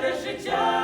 через життя.